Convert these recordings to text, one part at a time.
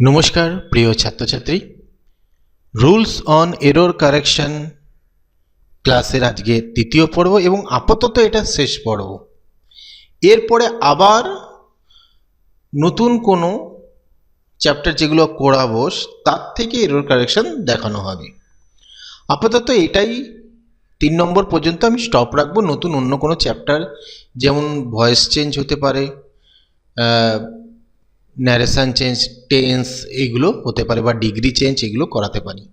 নমস্কার, প্রিয় ছাত্রছাত্রী। রুলস অন এরর কারেকশন ক্লাসের আজকে তৃতীয় পর্ব এবং আপাতত এটা শেষ পর্ব। এরপরে আবার নতুন কোনো চ্যাপ্টার যেগুলো করাবো, তার থেকে এরর কারেকশন দেখানো হবে। আপাতত এটাই তিন নম্বর পর্যন্ত আমি স্টপ রাখব, নতুন অন্য কোনো চ্যাপ্টার যেমন ভয়েস চেঞ্জ হতে পারে ন্যারেশন চেঞ্জ টেন্স এগুলো হতে পারে বা ডিগ্রি চেঞ্জ এগুলো করাতে পারি।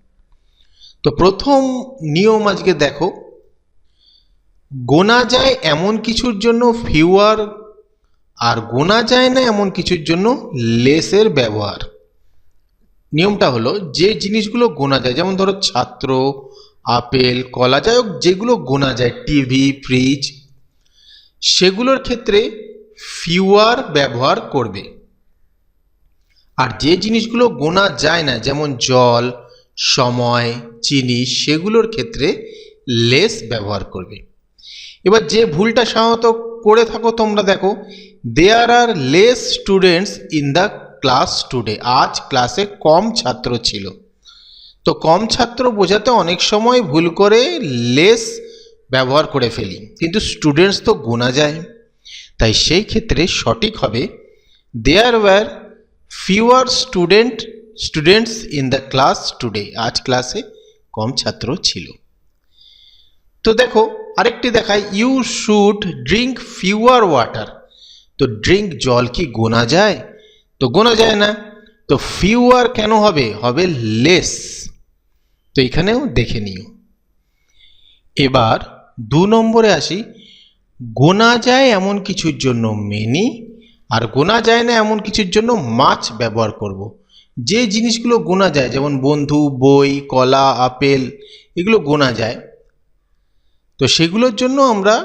তো প্রথম নিয়ম আজকে দেখো, গোনা যায় এমন কিছুর জন্য ফিউয়ার আর গোনা যায় না এমন কিছুর জন্য লেসের ব্যবহার। নিয়মটা হলো যে জিনিসগুলো গোনা যায়, যেমন ধরো ছাত্র, আপেল, কলা হোক, যেগুলো গোনা যায় টিভি ফ্রিজ সেগুলোর ক্ষেত্রে ফিউয়ার ব্যবহার করবে। আর যে জিনিসগুলো গোনা যায় না, যেমন জল, সময়, চিনি, সেগুলোর ক্ষেত্রে লেস ব্যবহার করবে। এবার যে ভুলটা সাধারণত করে থাকো তোমরা দেখো there are less students in the class today আজ ক্লাসে কম ছাত্র ছিল। তো কম ছাত্র বোঝাতে অনেক সময় ভুল করে লেস ব্যবহার করে ফেলি। কিন্তু স্টুডেন্টস তো গোনা যায়। তাই সেই ক্ষেত্রে সঠিক হবে there were fewer student students in the class today আজ ক্লাসে কম ছাত্র ছিল। তো দেখো, আরেকটি দেখায় you should drink fewer water তো ড্রিঙ্ক জল কি গোনা যায়? তো গোনা যায় না। তো ফিউয়ার কেন হবে? হবে লেস তো এখানেও দেখে নিও। এবার দু নম্বরে আসি। গোনা যায় এমন কিছুর জন্য। মেনি আর গোনা যায় না এমন কিছুর জন্য মাছ ব্যবহার করব। যে জিনিসগুলো গোনা যায়, যেমন বন্ধু, বই, কলা, আপেল, এগুলো গোনা যায় তো সেগুলোর জন্য আমরা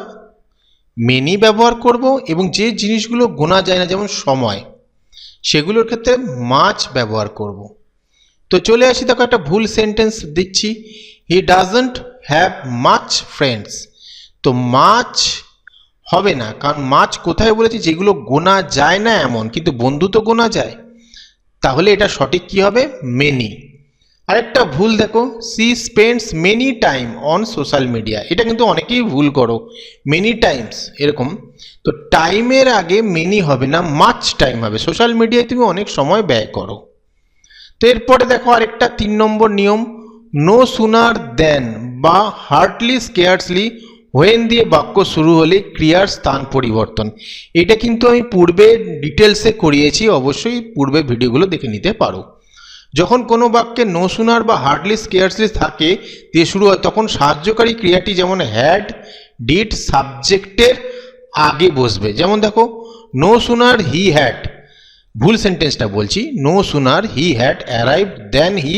মেনি ব্যবহার করব এবং যে জিনিসগুলো গোনা যায় না, যেমন সময়, সেগুলোর ক্ষেত্রে মাছ ব্যবহার করব। তো চলে আসি, দেখো একটা ভুল সেন্টেন্স দিচ্ছি he doesn't have much friends তো মাছ হবে না। কারণ মাছ কোথায় বলেছি? যেগুলো গোনা যায় না এমন, কিন্তু বন্ধু তো গোনা যায়। তাহলে এটা সঠিক কি হবে? মেনি আরেকটা ভুল দেখো she spends many time on social media এটা কিন্তু অনেকেই ভুল করো। মেনি টাইমস এরকম। তো টাইমের আগে মেনি হবে না মাছ টাইম হবে। সোশ্যাল মিডিয়ায় তুমি অনেক সময় ব্যয় করো। তো এরপরে দেখো আরেকটা, তিন নম্বর নিয়ম নো সুনার দেন বা হার্টলি স্কেয়ার্সলি হোয়েন দিয়ে বাক্য শুরু হলে ক্রিয়ার স্থান পরিবর্তন। এটা কিন্তু আমি পূর্বে ডিটেলসে করিয়েছি, অবশ্যই পূর্বে ভিডিওগুলো দেখে নিতে পারো। যখন কোনো বাক্যে নো সুনার বা হার্ডলি স্কেয়ার্সলি থাকে, দিয়ে শুরু হয়, তখন সাহায্যকারী ক্রিয়াটি যেমন হ্যাড ডিড সাবজেক্টের আগে বসবে। যেমন দেখো নো সুনার হি হ্যাড ভুল সেন্টেন্সটা বলছি no sooner he had arrive then he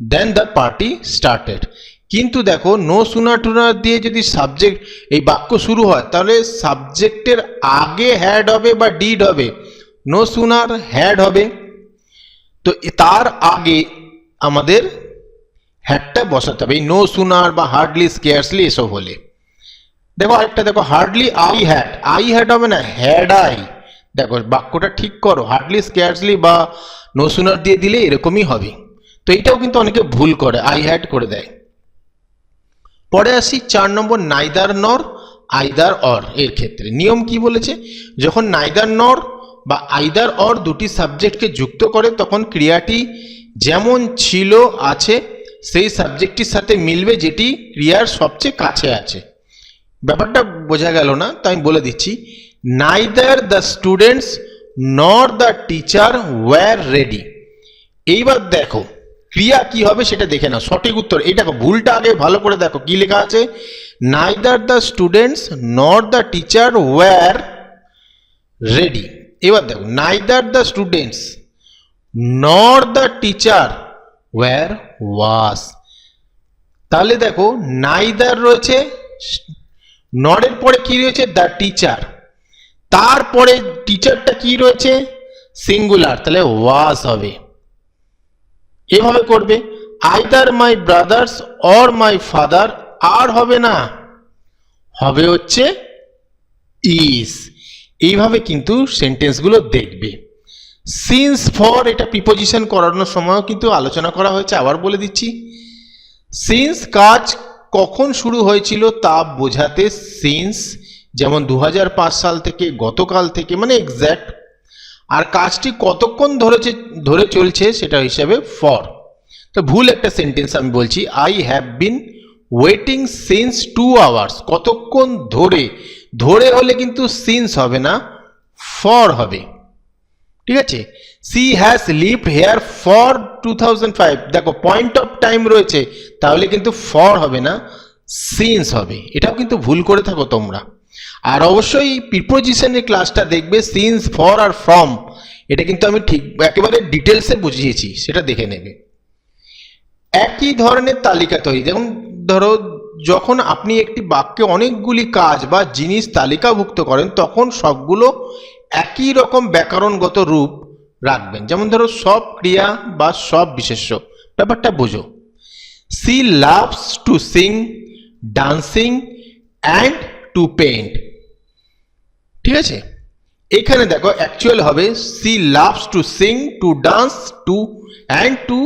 then the party started কিন্তু দেখো নো সুনার টুনার দিয়ে যদি সাবজেক্ট এই বাক্য শুরু হয়, তাহলে সাবজেক্টের আগে হ্যাড হবে বা ডিড হবে। নো সুনার হ্যাড হবে, তো তার আগে আমাদের হ্যাডটা বসাতে হবে। এই নো সুনার বা হার্ডলি স্কেয়ারসলি এসব হলে। দেখো আরেকটা দেখো hardly I had I had হবে না হ্যাড আই দেখো, বাক্যটা ঠিক করো হার্ডলি স্কেয়ারসলি বা নো সুনার দিয়ে দিলে এরকমই হবে। তো এইটাও কিন্তু অনেকে ভুল করে আই হ্যাড করে দেয়। পরে আসি চার নম্বর নাইদার নর, আইদার অর এর ক্ষেত্রে। নিয়ম কি বলেছে? যখন নাইদার নর বা আইদার অর দুটি সাবজেক্টকে যুক্ত করে, তখন ক্রিয়াটি যেমন ছিল আছে, সেই সাবজেক্টটির সাথে মিলবে যেটি ক্রিয়ার সবচেয়ে কাছে আছে। ব্যাপারটা বোঝা গেল না, তাই আমি বলে দিচ্ছি neither the students nor the teacher were ready এইবার দেখো ক্রিয়া কি হবে সেটা দেখে নাও, সঠিক উত্তর। এই দেখো, ভুলটা আগে ভালো করে দেখো, কি লেখা আছে? Neither the students nor the teacher were ready এবার দেখো neither the students nor the teacher were was তাহলে দেখো নাইদার রয়েছে নরের পরে কি রয়েছে? দ্য টিচার তারপরে টিচারটা কি রয়েছে? সিঙ্গুলার তাহলে ওয়াস হবে। এভাবে করবে either my brothers or my father are হবে না। হবে হচ্ছে ইস এইভাবে কিন্তু সেন্টেন্সগুলো দেখবে। সিন্স ফর এটা প্রিপোজিশন করানোর সময়ও কিন্তু আলোচনা করা হয়েছে, আবার বলে দিচ্ছি। সিন্স কাজ কখন শুরু হয়েছিল তা বোঝাতে সিন্স যেমন দু হাজার পাঁচ সাল থেকে গতকাল থেকে মানে এক্স্যাক্ট আর কাজটি কতক্ষণ ধরেছে ধরে চলছে সেটা হিসাবে ফর তো ভুল একটা সেন্টেন্স আমি বলছি। I have been waiting since two hours কতক্ষণ ধরে? ধরে হলে কিন্তু সিন্স হবে না ফর হবে। ঠিক আছে? She has lived here for two thousand five দেখো পয়েন্ট অফ টাইম রয়েছে, তাহলে কিন্তু ফর হবে না সিন্স হবে। এটাও কিন্তু ভুল করে থাকো তোমরা। আর অবশ্যই প্রিপোজিশনের ক্লাসটা দেখবে সিন্স ফর আর ফ্রম এটা কিন্তু আমি ঠিক একেবারে ডিটেলসে বুঝিয়েছি, সেটা দেখে নেবে। একই ধরনের তালিকা তৈরি, যেমন ধরো যখন আপনি একটি বাক্যে অনেকগুলি কাজ বা জিনিস তালিকাভুক্ত করেন, তখন সবগুলো একই রকম ব্যাকরণগত রূপ রাখবেন। যেমন ধরো, সব ক্রিয়া বা সব বিশেষ্য, ব্যাপারটা বোঝো। She loves to sing dancing and to paint ঠিক আছে? এখানে দেখো অ্যাকচুয়াল হবে she loves to sing to dance to and to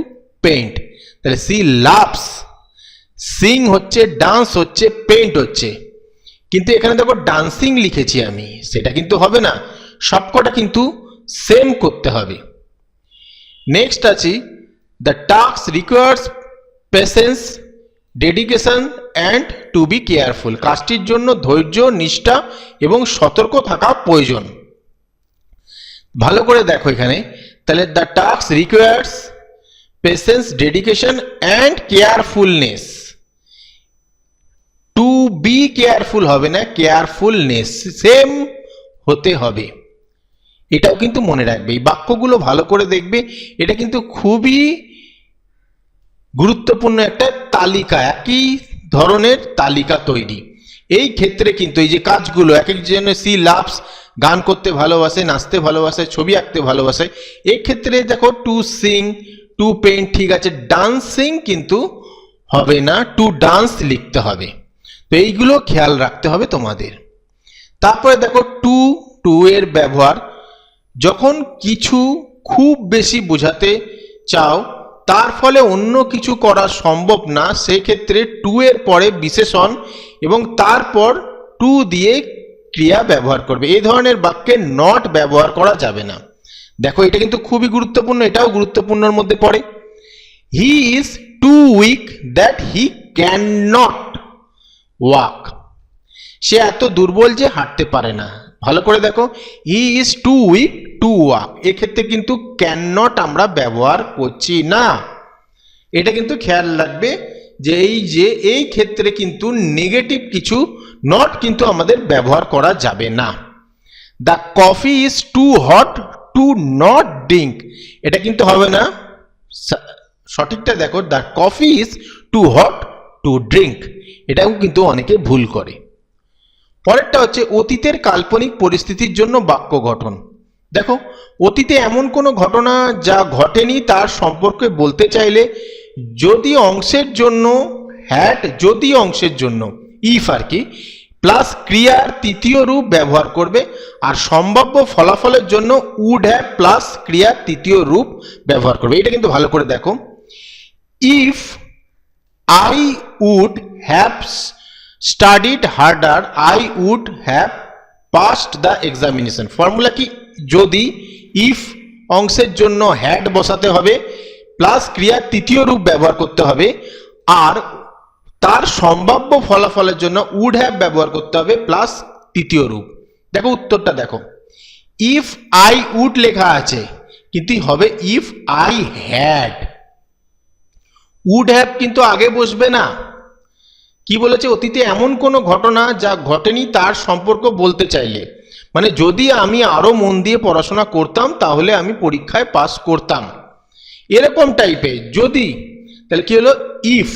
paint তাহলে সি লাভস সিং হচ্ছে ডান্স হচ্ছে পেন্ট হচ্ছে। কিন্তু এখানে দেখো ডান্সিং লিখেছি আমি, সেটা কিন্তু হবে না। সবকটা কিন্তু সেম করতে হবে। নেক্সট আছি the task requires patience dedication and to be careful কাজটির জন্য ধৈর্য, নিষ্ঠা এবং সতর্ক থাকা প্রয়োজন। ভালো করে দেখো এখানে। তাহলে the task requires patience dedication and carefulness to be careful হবে না কেয়ারফুলনেস সেম হতে হবে। এটাও কিন্তু মনে রাখবে। এই বাক্যগুলো ভালো করে দেখবে। এটা কিন্তু খুবই গুরুত্বপূর্ণ একটা তালিকা। একই ধরনের তালিকা তৈরি। এই ক্ষেত্রে কিন্তু এই যে কাজগুলো, এক একজন সি লাভস গান করতে ভালোবাসে, নাচতে ভালোবাসে, ছবি আঁকতে ভালোবাসে, এই ক্ষেত্রে দেখো টু সিং, টু পেইন্ট, ঠিক আছে, ডান্সিং কিন্তু হবে না, টু ডান্স লিখতে হবে। তো এইগুলো খেয়াল রাখতে হবে তোমাদের। তারপরে দেখো টু টু এর ব্যবহার। যখন কিছু খুব বেশি বোঝাতে চাও তার ফলে অন্য কিছু করা সম্ভব না, সেক্ষেত্রে টু এর পরে বিশেষণ এবং তারপর টু দিয়ে ক্রিয়া ব্যবহার করবে। এই ধরনের বাক্যে নট ব্যবহার করা যাবে না। দেখো, এটা কিন্তু খুবই গুরুত্বপূর্ণ, এটাও গুরুত্বপূর্ণর মধ্যে পড়ে। He is too weak that he can not walk সে এত দুর্বল যে হাঁটতে পারে না। ভালো করে দেখো। He is too weak to walk এক্ষেত্রে কিন্তু ক্যান নট আমরা ব্যবহার করছি না। এটা কিন্তু খেয়াল রাখবে যে এই যে, এই ক্ষেত্রে কিন্তু নেগেটিভ কিছু নট কিন্তু আমাদের ব্যবহার করা যাবে না। The coffee is too hot to not drink এটা কিন্তু হবে না। সঠিকটা দেখো। The coffee is too hot to drink এটাও কিন্তু অনেকে ভুল করে। পরেরটা হচ্ছে অতীতের কাল্পনিক পরিস্থিতির জন্য বাক্য গঠন। দেখো, অতীতে এমন কোনো ঘটনা যা ঘটেনি তার সম্পর্কে বলতে চাইলে, যদি অংশের জন্য হ্যাট যদি অংশের জন্য ইফ আর কি প্লাস ক্রিয়ার তৃতীয় রূপ ব্যবহার করবে, আর সম্ভাব্য ফলাফলের জন্য উড হ্যাভ প্লাস ক্রিয়ার তৃতীয় রূপ ব্যবহার করবে। এটা কিন্তু ভালো করে দেখো। If I would have studied harder I would have passed the examination formula কি? যদি ইফ অংশের জন্য হ্যাড বসাতে হবে প্লাস ক্রিয়ার তৃতীয় রূপ ব্যবহার করতে হবে, আর তার সম্ভাব্য ফলাফলের জন্য উড হ্যাভ ব্যবহার করতে হবে প্লাস তৃতীয় রূপ। দেখো উত্তরটা দেখো। ইফ আই উড লেখা আছে, কিন্তু হবে if I had would have কিন্তু আগে বসবে না। কি বলেছে? অতীতে এমন কোনো ঘটনা যা ঘটেনি তার সম্পর্ক বলতে চাইলে। মানে যদি আমি আরও মন দিয়ে পড়াশোনা করতাম, তাহলে আমি পরীক্ষায় পাস করতাম। এরকম টাইপের যদি, তাহলে কি হলো? If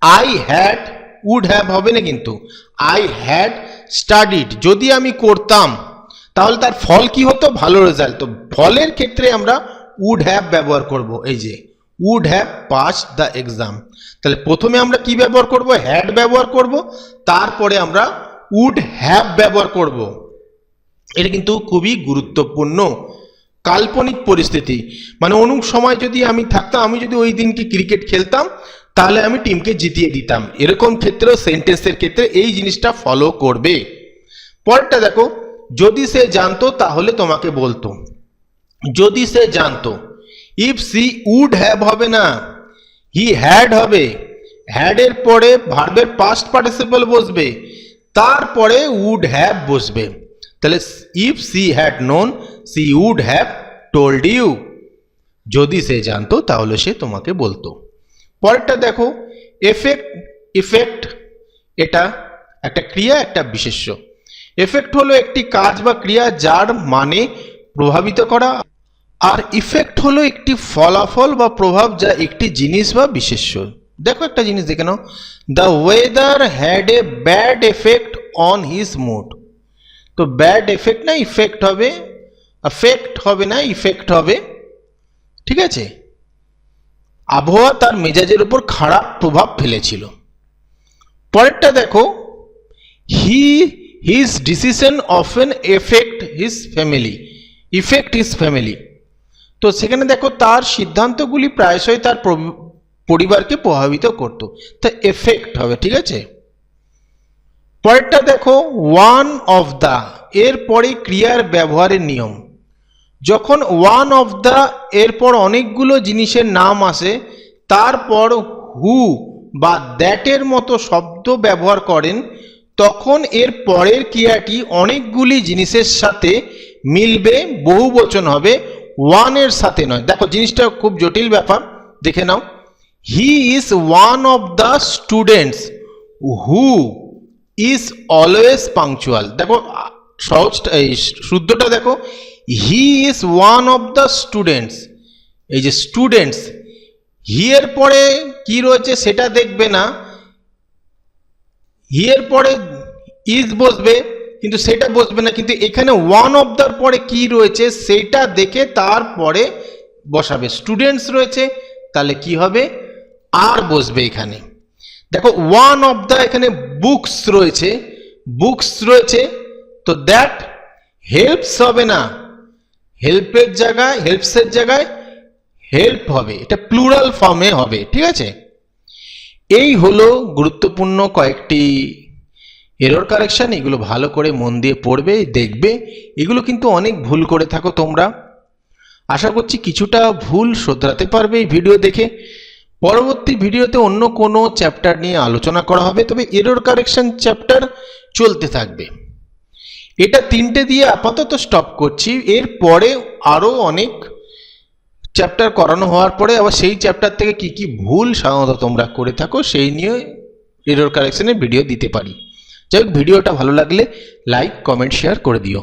I had would have হবে না কিন্তু। আই হ্যাড স্টাডিড যদি আমি করতাম, তাহলে তার ফল কি হতো? ভালো রেজাল্ট তো ফলের ক্ষেত্রে আমরা উড হ্যাভ ব্যবহার করব। এই যে would have pass the exam তাহলে প্রথমে আমরা কি ব্যবহার করব? হ্যাড ব্যবহার করব। তারপরে আমরা উড হ্যাভ ব্যবহার করব। এটা কিন্তু খুবই গুরুত্বপূর্ণ। কাল্পনিক পরিস্থিতি। মানে অনুপ সময় যদি আমি থাকতাম, আমি যদি ওই দিনকে ক্রিকেট খেলতাম, তাহলে আমি টিমকে জিতিয়ে দিতাম। এরকম ক্ষেত্রেও সেন্টেন্সের ক্ষেত্রে এই জিনিসটা ফলো করবে। পরেরটা দেখো, যদি সে জানতো, তাহলে তোমাকে বলতো। যদি সে জানতো ইফ সি উড হ্যাভ হবে না হি হ্যাড হবে। হ্যাড এর পরে ভার্বের পাস্ট পার্টিসিপল বসবে তারপরে উড হ্যাভ বসবে। তাহলে if she had known she would have told you যদি সে জানতো, তাহলে সে তোমাকে বলতো। পরেরটা দেখো এফেক্ট ইফেক্ট এটা একটা ক্রিয়া, একটা বিশেষ্য। এফেক্ট হলো একটি কাজ বা ক্রিয়া যার মানে প্রভাবিত করা। আর ইফেক্ট হলো একটি ফলাফল বা প্রভাব যা একটি জিনিস বা বিশেষ্য। দেখো একটা জিনিস দেখে নাও। The weather had a bad affect on his mood তো ব্যাড এফেক্ট না ইফেক্ট হবে এফেক্ট হবে না ইফেক্ট হবে, ঠিক আছে? আবহাওয়া তার মেজাজের উপর খারাপ প্রভাব ফেলেছিল। পরেরটা দেখো he his decision often affect his family effect his family তো সেখানে দেখো তার সিদ্ধান্তগুলি প্রায়শই তার পরিবারকে প্রভাবিত করত। তা এফেক্ট হবে, ঠিক আছে? পরেরটা দেখো ওয়ান অফ দ্য এর পরে ক্রিয়ার ব্যবহারের নিয়ম। যখন ওয়ান অফ দ্য এরপর অনেকগুলো জিনিসের নাম আসে, তারপর হু বা দ্যাটের মতো শব্দ ব্যবহার করেন, তখন এর পরের ক্রিয়াটি অনেকগুলি জিনিসের সাথে মিলবে বহু বচন হবে। ওয়ানের সাথে নয়। দেখো, জিনিসটা খুব জটিল ব্যাপার, দেখে নাও। He is one of the students who is always punctual দেখো, সহজ, এই শুদ্ধটা দেখো। He is one of the students এই যে স্টুডেন্টস হি এর পরে কি রয়েছে সেটা দেখবে না। হি এর পরে ইজ বসবে। কিন্তু সেটা বসবে না, কিন্তু এখানে ওয়ান অফ দ্যার পরে কি রয়েছে সেটা দেখে তারপরে বসাবে। স্টুডেন্টস রয়েছে, তাহলে কি হবে? আর বসবে এখানে। দেখো ওয়ান অফ দ্য এখানে বুকস রয়েছে বুকস রয়েছে, তো দ্যাট হেল্পস হবে না। হেল্পের জায়গায় হেল্পসের জায়গায় হেল্প হবে। এটা প্লুরাল ফর্মে হবে, ঠিক আছে? এই হলো গুরুত্বপূর্ণ কয়েকটি এরর কারেকশান এগুলো ভালো করে মন দিয়ে পড়বে, দেখবে। এগুলো কিন্তু অনেক ভুল করে থাকো তোমরা। আশা করছি কিছুটা ভুল শোধরাতে পারবে এই ভিডিও দেখে। পরবর্তী ভিডিওতে অন্য কোনো চ্যাপ্টার নিয়ে আলোচনা করা হবে, তবে এরর কারেকশন চ্যাপ্টার চলতে থাকবে। এটা তিনটে দিয়ে আপাতত স্টপ করছি। এর পরে আরও অনেক চ্যাপ্টার করানো হওয়ার পরে আবার সেই চ্যাপ্টার থেকে কি কি ভুল সাধারণত তোমরা করে থাকো, সেই নিয়ে এরর কারেকশনের ভিডিও দিতে পারি। যাই হোক ভিডিওটা ভালো লাগলে লাইক কমেন্ট শেয়ার করে দিও।